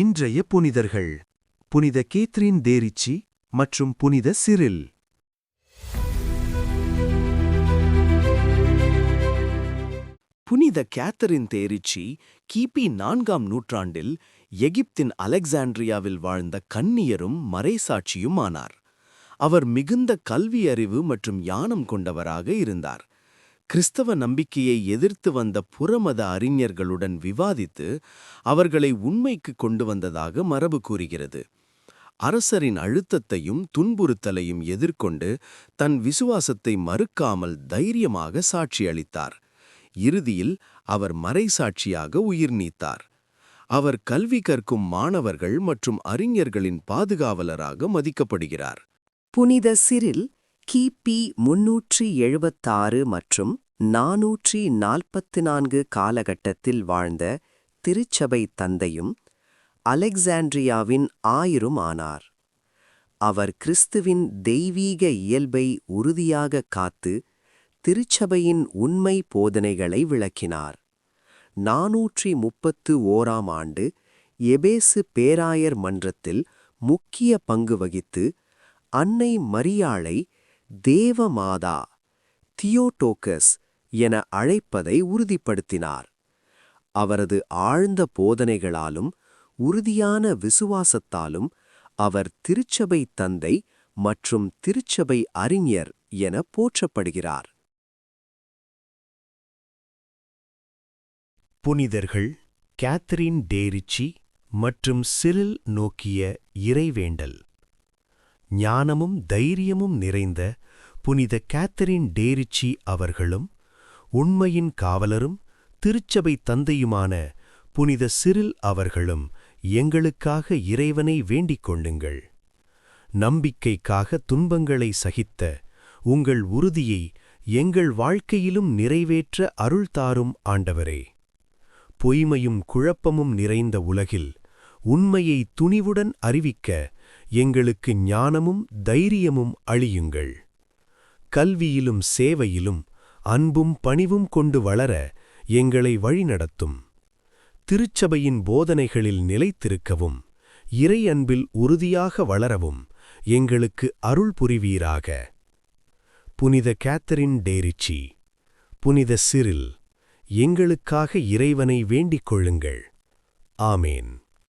இன்றைய புனிதர்கள். புனித கேத்ரின் தேரிச்சி மற்றும் புனித சிரில். புனித கேத்தரின் தேரிச்சி கிபி நான்காம் நூற்றாண்டில் எகிப்தின் அலெக்சாண்ட்ரியாவில் வாழ்ந்த கன்னியரும் மறைசாட்சியும் ஆனார் அவர் மிகுந்த கல்வியறிவு மற்றும் யானம் கொண்டவராக இருந்தார். கிறிஸ்தவ நம்பிக்கையை எதிர்த்து வந்த புறமத அறிஞர்களுடன் விவாதித்து அவர்களை உண்மைக்கு கொண்டு வந்ததாக மரபு கூறுகிறது. அரசரின் அழுத்தத்தையும் துன்புறுத்தலையும் எதிர்கொண்டு தன் விசுவாசத்தை மறுக்காமல் தைரியமாக சாட்சியளித்தார். இறுதியில் அவர் மறைசாட்சியாக உயிர் நீத்தார். அவர் கல்வி கற்கும் மாணவர்கள் மற்றும் அறிஞர்களின் பாதுகாவலராக மதிக்கப்படுகிறார். புனித சிரில் கிபி முன்னூற்றி எழுபத்தாறு மற்றும் நாநூற்றி நாற்பத்து நான்கு காலகட்டத்தில் வாழ்ந்த திருச்சபை தந்தையும் அலெக்சாண்ட்ரியாவின் ஆயிரும் ஆனார் அவர் கிறிஸ்துவின் தெய்வீக இயல்பை உறுதியாக காத்து திருச்சபையின் உண்மை போதனைகளை விளக்கினார். நாநூற்றி முப்பத்து ஓராம் ஆண்டு எபேசு பேராயர் மன்றத்தில் முக்கிய பங்கு வகித்து அன்னை மரியாளை தேவமாதா தியோடோக்கஸ் என அழைப்பதை உறுதிப்படுத்தினார். அவரது ஆழ்ந்த போதனைகளாலும் உறுதியான விசுவாசத்தாலும் அவர் திருச்சபை தந்தை மற்றும் திருச்சபை அறிஞர் என போற்றப்படுகிறார். புனிதர்கள் கேத்தரின் டேரிச்சி மற்றும் சிறில் நோக்கிய இறைவேண்டல். ஞானமும் தைரியமும் நிறைந்த புனித கேத்தரின் டேரிச்சி அவர்களும் உண்மையின் காவலரும் திருச்சபை தந்தையுமான புனித சிறில் அவர்களும் எங்களுக்காக இறைவனை வேண்டிக் கொள்ளுங்கள். நம்பிக்கைக்காக துன்பங்களை சகித்த உங்கள் உறுதியை எங்கள் வாழ்க்கையிலும் நிறைவேற்ற அருள் தாரும் ஆண்டவரே. பொய்மையும் குழப்பமும் நிறைந்த உலகில் உண்மையை துணிவுடன் அறிவிக்க எங்களுக்கு ஞானமும் தைரியமும் அழியுங்கள் கல்வியிலும் சேவையிலும் அன்பும் பணிவும் கொண்டு வளர எங்களை வழிநடத்தும். திருச்சபையின் போதனைகளில் நிலைத்திருக்கவும் இறை அன்பில் உறுதியாக வளரவும் எங்களுக்கு அருள் புரிவீராக. புனித கேத்தரின் டேரிச்சி புனித சிரில் எங்களுக்காக இறைவனை வேண்டிக் கொள்ளுங்கள். ஆமேன்.